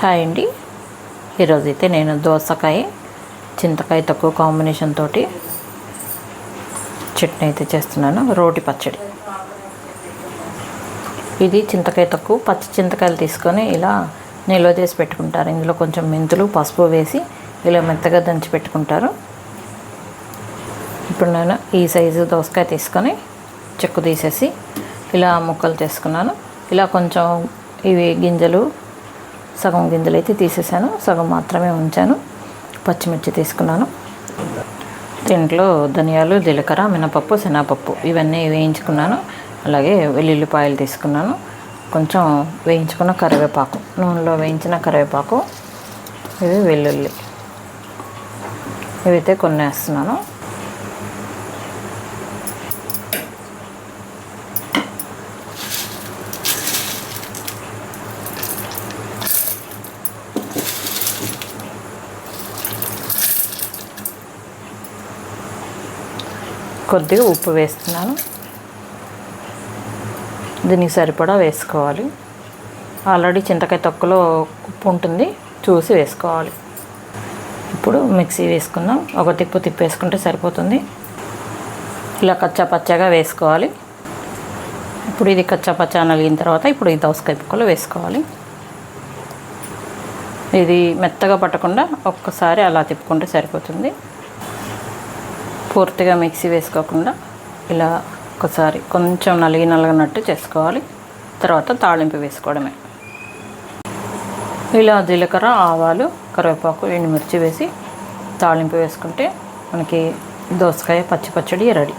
Hi అండి. ఈరోజైతే నేను దోసకాయ చింతకాయ తక్కువ కాంబినేషన్ తోటి చట్నీ అయితే చేస్తున్నాను. రోటి పచ్చడి. ఇది చింతకాయ తక్కువ పచ్చి చింతకాయలు తీసుకొని ఇలా నిల్వ చేసి పెట్టుకుంటారు. ఇందులో కొంచెం మెంతులు పసుపు వేసి ఇలా మెత్తగా దంచి పెట్టుకుంటారు. ఇప్పుడు నేను ఈ సైజు దోసకాయ తీసుకొని చెక్కు తీసేసి ఇలా ముక్కలు చేసుకున్నాను. ఇలా కొంచెం ఇవి గింజలు సగం గింజలు అయితే తీసేసాను. సగం మాత్రమే ఉంచాను. పచ్చిమిర్చి తీసుకున్నాను. దీంట్లో ధనియాలు జీలకర్ర మినపప్పు శనగపప్పు ఇవన్నీ వేయించుకున్నాను. అలాగే వెల్లుల్లిపాయలు తీసుకున్నాను. కొంచెం వేయించుకున్న కరివేపాకు నూనెలో వేయించిన కరివేపాకు ఇవి వెల్లుల్లి. ఇవైతే కొన్ని వేస్తున్నాను కొద్దిగా ఉప్పు వేస్తున్నాను. దీనికి సరిపడా వేసుకోవాలి. ఆల్రెడీ చింతకాయ తొక్కలో ఉప్పు ఉంటుంది చూసి వేసుకోవాలి. ఇప్పుడు మిక్సీ వేసుకుందాం. ఒక తిప్పు తిప్పేసుకుంటే సరిపోతుంది. ఇలా కచ్చా పచ్చగా వేసుకోవాలి. ఇప్పుడు ఇది కచ్చా పచ్చా నలిగిన తర్వాత ఇప్పుడు ఈ దోసకాయ పుక్కలు వేసుకోవాలి. ఇది మెత్తగా పట్టకుండా ఒక్కసారి అలా తిప్పుకుంటే సరిపోతుంది. పూర్తిగా మిక్సీ వేసుకోకుండా ఇలా ఒకసారి కొంచెం నలిగి నలగనట్టు చేసుకోవాలి. తర్వాత తాళింపు వేసుకోవడమే. ఇలా జీలకర్ర ఆవాలు కరివేపాకు ఎండుమిర్చి వేసి తాళింపు వేసుకుంటే మనకి దోసకాయ పచ్చి పచ్చడి రెడీ.